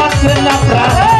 আছে না প্রাণ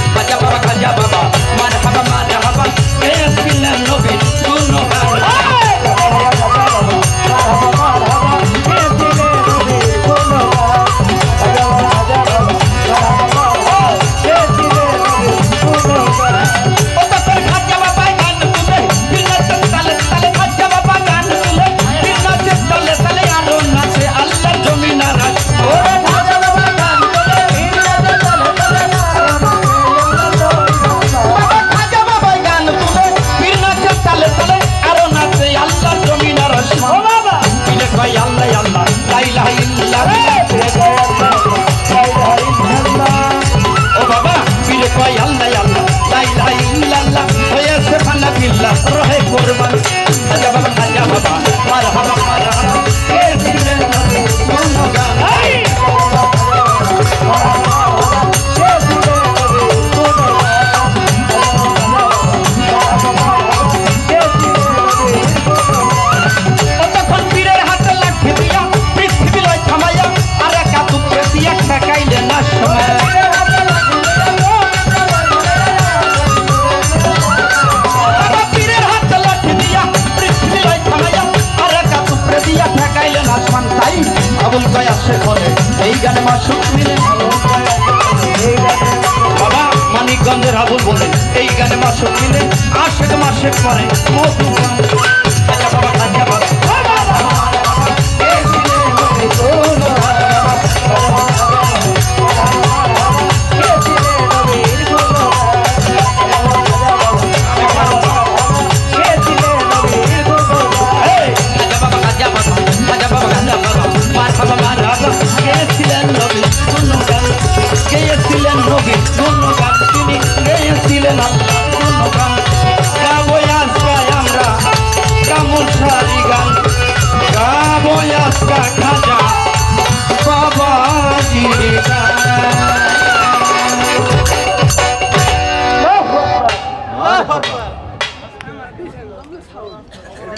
মিজান মাসুক মিলে বাবা, মানিকগঞ্জের আবুল বলেন এই গানে মাসুক মিলে আশেক মাসেক করে মধু নবী ধন্যবাদ তিনি গেয়েছিলেন আল্লাহ ধন্যবাদ। গাবো আজকায় আমরা কামুর সারি গান। গাবো আজকা খাজা বাবাজির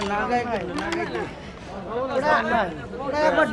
নাগায় নাগায় ওটা একবার